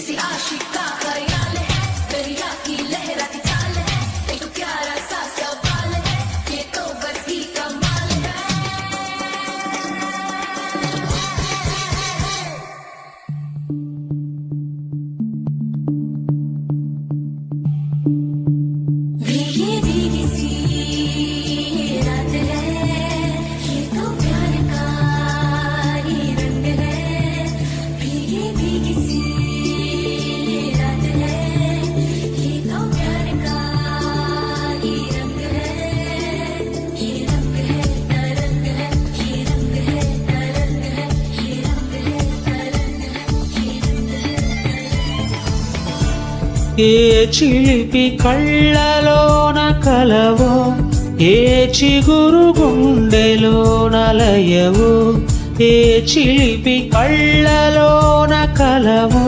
किसी आशिक का ख्याल ఏ చిలిపి కళ్ళలోన కలవో ఏ చిగురు గుండెలోన లయవో ఏ చిలిపి కళ్ళలోన కలవో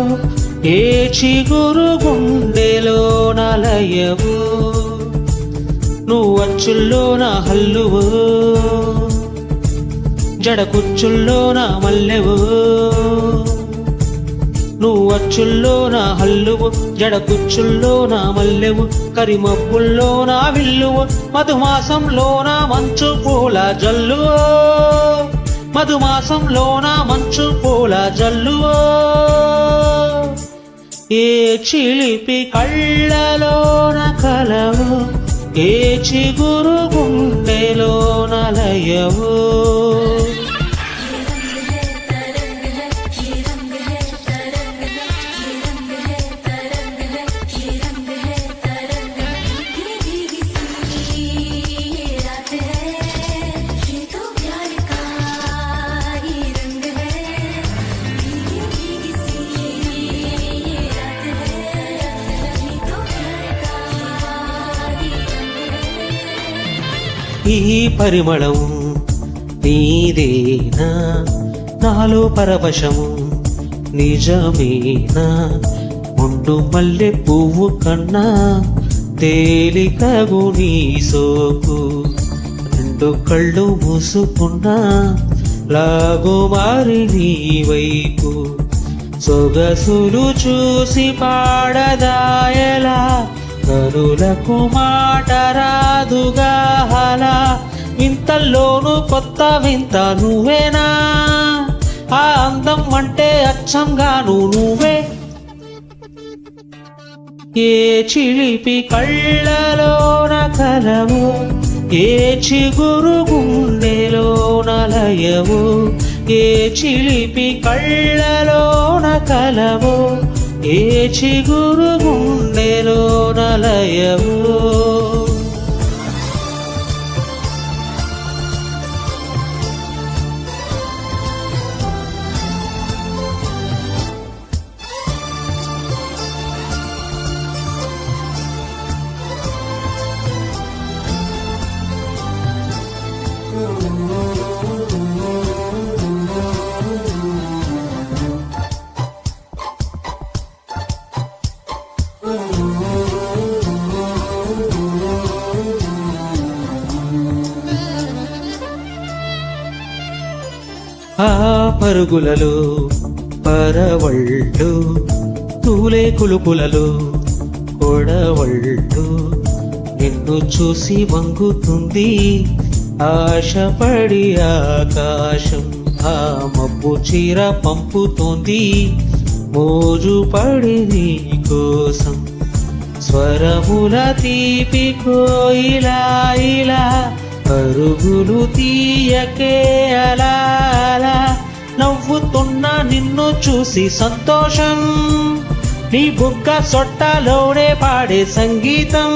ఏ చిగురు గుండెలోన లయవో నువ్వు అచ్చుల్లోన హల్లువో జడ కుచ్చుల్లోన మల్లెవో. నువ్వు అచ్చుల్లోన హల్లు హల్లువు జడకుచ్చుల్లో నా మల్లెవు. కరిమప్పుల్లో నా విల్లువు. మధుమాసంలో నా మంచు పూల జల్లు. మధుమాసంలో నా మంచు పూల జల్లువో ఏ చిలిపి కళ్ళలోన కలవు. ఏ చిగురు గుండెలోన లయవు. ఈ పరిమళం నీదేనా? నాలో పరవశము నిజమేనా? ముండు మల్లె పువ్వు కన్నా తేలికగు నీ సోపు రెండు కళ్ళు మూసుకున్నా లాగు మారి నీ వైపు. సొగసులు చూసి పాడదాయలా ఇతరులకు మాట రాదుగా హలా. వింతల్లోను కొత్త వింత నువ్వేనా? ఆ అందం అంటే అచ్చంగాను నువ్వే. ఏ చిలిపి కళ్ళలోన కలవు? ఏ చిగురు గుండెలోన లయవు? ఏ చిలిపి కళ్ళలోన కలవు? ఏ చిగురు గుండెలో లయవు ఆ పరుగులలో పరవళ్ళు తూలే కులుపులలో కొడవళ్ళు. నిన్ను చూసి వంగుతుంది ఆశపడి ఆకాశం ఆ మబ్బు చీర పంపుతోంది మోజు పడి నీ కోసం. స్వరముల తీపి కోయిలా ఇలా అరుగులు తీయకే అలా అలా నవ్వుతున్న నిన్ను చూసి సంతోషం. నీ బుగ్గ సొట్టలోనే పాడే సంగీతం.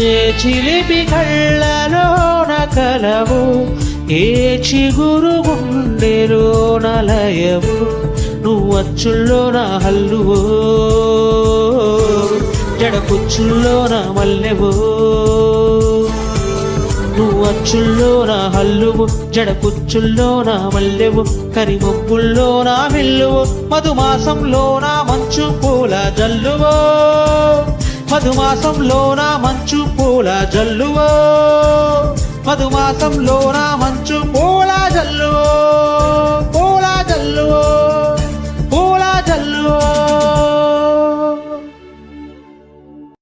ఏ చిలిపి కళ్ళలోన కలవు ఏ చిగురు గుండెలో నలయవు అచ్చుల్లో నా హల్లువో జడపుచ్చుల్లో నా మల్లెవో? నువ్వు అచ్చుల్లో నా హల్లువు జడపుచ్చుల్లో నా మల్లెవు? కరిమొప్పుల్లో నా విల్లువు? మధుమాసంలో నా మంచు పూల జల్లువో? మధుమాసంలో నా మంచు పూల జల్లువో? మధుమాసంలో నా మంచు పూల